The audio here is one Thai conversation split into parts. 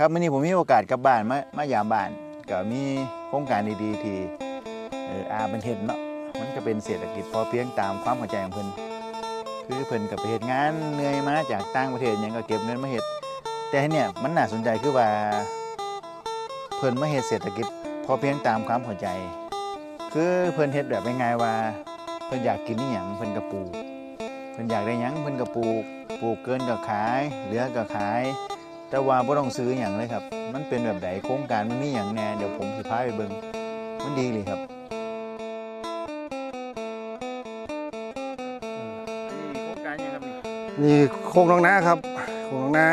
ครับวันนี้ผมมีโอกาสกลับบ้านมามายามบ้านก็มีโครงการดีๆ ที่เอออาเป็นเห็นเนาะมันก็เป็นเศรษฐกิจพอเพียงตามความเข้าใจของเพิ่นคือเพิ่นก็ไปเฮ็ดงานเหนื่อยมาจากต่างประเทศยังก็เก็บเงินมาเฮ็ดแต่ทีเนี่ยมันน่าสนใจคือว่าเพิ่นมาเฮ็ดเศรษฐกิจพอเพียงตามความเข้าใจ คือเพิ่นเฮ็ดแบบง่ายๆว่า เพิ่นอยากกินอีหยังเพิ่นก็ปลูกเพิ่นอยากได้หยังเพิ่นก็ปลูกปลูกเกินก็ขาย เหลือก็ขาย แต่ว่าบ่ต้องซื้ออย่างเลยครับ มันเป็นแบบไหนโครงการมันมีอย่างแน่เดี๋ยวผมสิพาไปเบิ่งมันดีเลยครับนี่โครงการยังครับนี่นี่โค้งน้องนาครับโค้งน้องนา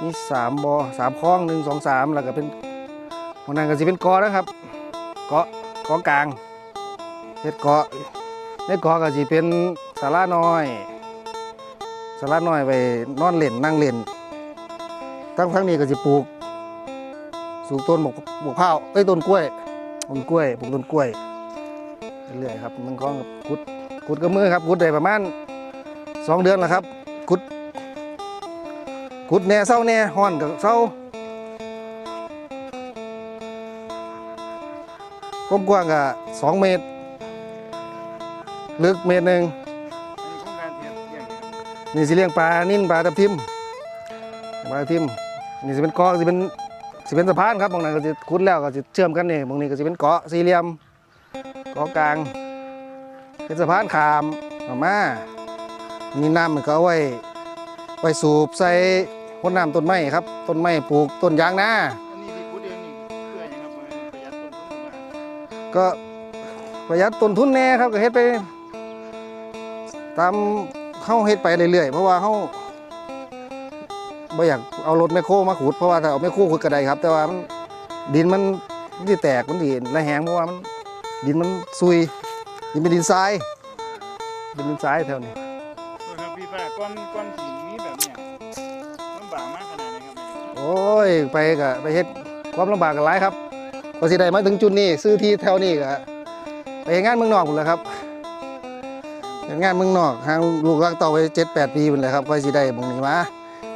นี่สามบอสามคลองหนึ่งสองสามแล้วก็เป็นบางนั้นก็จะเป็นเกาะนะครับเกาะเกาะกลางเฮ็ดเกาะในเกาะก็จะเป็นศาลาน้อยศาลาน้อยไปนอนเล่นนั่งเล่น ทั้งทั้งนี้ก็จะปลูกสูงต้นบกบกข้าวเอ้ยต้นกล้วยต้นกล้วยปลูกต้นกล้วยเรื่อยๆครับมันก็กุดกุดกับมือครับกุดได้ประมาณสองเดือนแล้วครับกุดกุดแหน่เศร้าแหน่ห้อนกับเศร้ากว้างๆกับสองเมตร ลึกเมตรหนึ่งอันนี้โครงการเทียบอย่างนี้ครับนี่สิเลี้ยงปลานิ่นปลาทับทิมปลาทับทิม นี่สิเป็นเกาะสิเป็นสิเป็นสะพานครับบางนั้นก็จะขุดแล้วก็จะเชื่อมกันนี่บางนี้ก็จะเป็นเกาะสี่เหลี่ยมเกาะกลาง เป็นสะพานขามออกมานี่น้ำมันก็เอาไว้ไว้สูบใส่พ่นน้ำต้นไม้ครับต้นไม้ปลูกต้นยางนาอันนี้ที่พูดเองนี่เพื่อหยังครับประหยัดต้นทุนมาก็ประหยัดต้นทุนแน่ครับก็เฮ็ดไปตามเข้าเฮ็ดไปเรื่อยๆเพราะว่าเขา บ่อยากเอารถแมคโครมาขุดเพราะว่าถ้าเอาแมคโครขุดก็ได้ครับ แต่ว่ามันดินมันที่แตกมันดีระแหงเพราะว่ามันดินมันซุยดินเป็นดินทรายเป็นดินทรายแถวนี้ครับพี่ป้าก้อนก้อนหินนี้แบบเนี้ยลำบากมากขนาดไหนครับโอ้ยไปก็ไปเฮ็ดความลำบากกันหลายครับพอสิได้มาถึงจุดนี้ซื้อที่แถวนี้ก็ไปเฮ็ดงานเมืองนอกหมดแล้วครับเฮ็ดงานเมืองนอกทางลูกหลังต่อไปเจ็ดแปดปีหมดเลยครับก็สิได้หมองนี้มา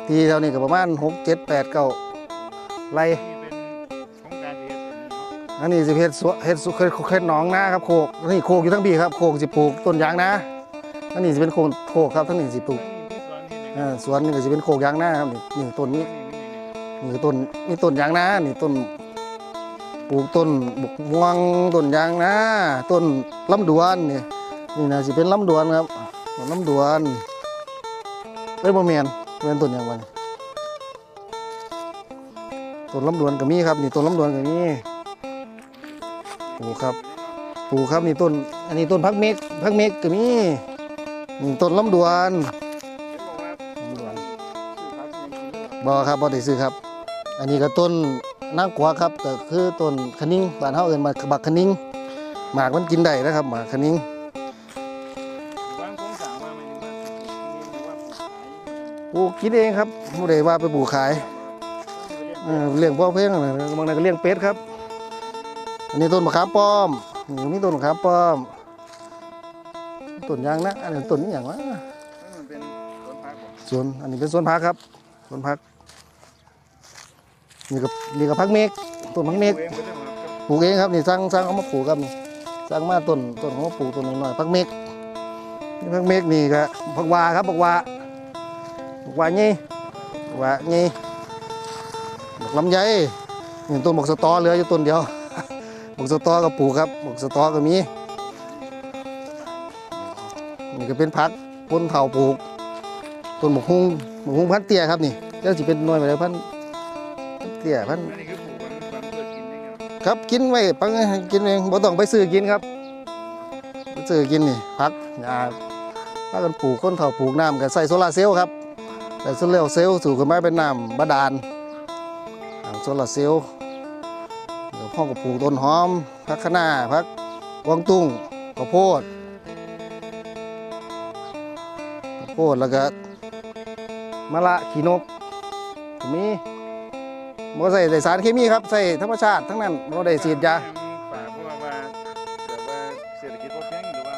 ที่แถวนี้ก็ประมาณหกเจ็ดแปดเก้าไร่นี่เป็นโครงการที่เฮ็ดแบบนี้เนาะอันนี้สิเฮ็ดสวนเฮ็ดสวนเฮ็ดเฮ็ดหนองนาครับโคกนี่โคกอยู่ทั้งปีครับโคกสิปลูกต้นยางนาอันนี้สิเป็นโคกโคกครับทั้งนี้สิปลูกนี่ที่สวนเฮ็ดหยังอ่าสวนนี่ก็สิเป็นโคกยางนาครับนี่นี่ต้นนี้นี่มีหยังเนี่ยนี่ต้นนี่ต้นยางนานี่ต้นปลูกต้นบกม่วงต้นยางนาต้นลำดวนนี่นี่นะสิเป็นลำดวนครับต้นลำดวนเอ้ยบ่แม่น แม่นต้นหยังวะนี่ต้นลำดวนก็มีครับนี่ต้นลำดวนก็มีปลูกครับปลูกครับนี่ต้นอันนี้ต้นพักเมกพักเมกก็มีนี่ต้นลำดวนบอครับบ่ได้ซื้อครับ อันนี้ก็ต้นนางกวักครับก็คือต้นคนิ้งบ้านเฮาเอิ้นมาบักคนิ้งหมากมันกินได้นะครับหมากคนิ้ง ปลูกกินเองครับบ่ได้ว่าไปปลูกขายเออเรียนเออเลี้ยงพ่อเพียงบางนั้นก็เลี้ยงเป็ดครับอันนี้ต้นมะขามป้อมนี่มีต้นมะขามป้อมต้นยางนะอันนี้ต้นนี้หยังวะมันเป็นสวนพักบ่สวนอันนี้เป็นสวนผักครับสวนผักนี่ก็นี่ก็ผักเมกต้นผักเมกปลูกเองบ่ได้บ่ครับปลูกเองครับนี่สร้างสร้างเอามาปลูกครับนี่สร้างมาต้นต้นเขามาปลูกต้นหน้อยพักเมกนี่พักเมกนี่ก็ผักวาครับผักวา ผักหวานี่ผักหวานี่บักลำไยนี่ต้นบักสะตอเหลืออยู่ต้นเดียวบักสะตอก็ปลูกครับบักสะตอก็มีนี่ก็เป็นผักพ้นเถาปลูกต้นบักฮุงบักฮุงพันเตี้ยครับนี่เจ้าสิเป็นหน่วยไปเลยพันพันเตี้ยพันธุ์อันนี้คือปลูกมันความเกินได้ครับกินไว้ปังกินเองบ่ต้องไปซื้อกินครับไปซื้อกินนี่พักยาถ้ากันปลูกคนเฒ่าปลูกน้ำกันใส่โซลาเซลล์ครับ ใส่โซลาร์เซลล์สู่ขึ้นมาเป็นน้ำบาดาลน้ำโซลาเซลล์เดี๋ยวพ่อก็ปลูกต้นหอมพักคะน้าพักกวางตุ้งข้าวโพดข้าวโพดแล้วก็มะละขีนกก็มีบ่ใส่ใส่สารเคมีครับใส่ธรรมชาติทั้งนั้นบ่ได้ฉีดยาฝากพวกว่าแบบว่เศียร์ยา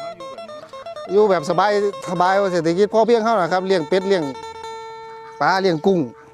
อยู่แบบสบายสบายว่าเศรษฐกิจพอเพียงเฮานะครับเลี้ยงเป็ดเลี้ยง ปลาเลี้ยงกุ้งอ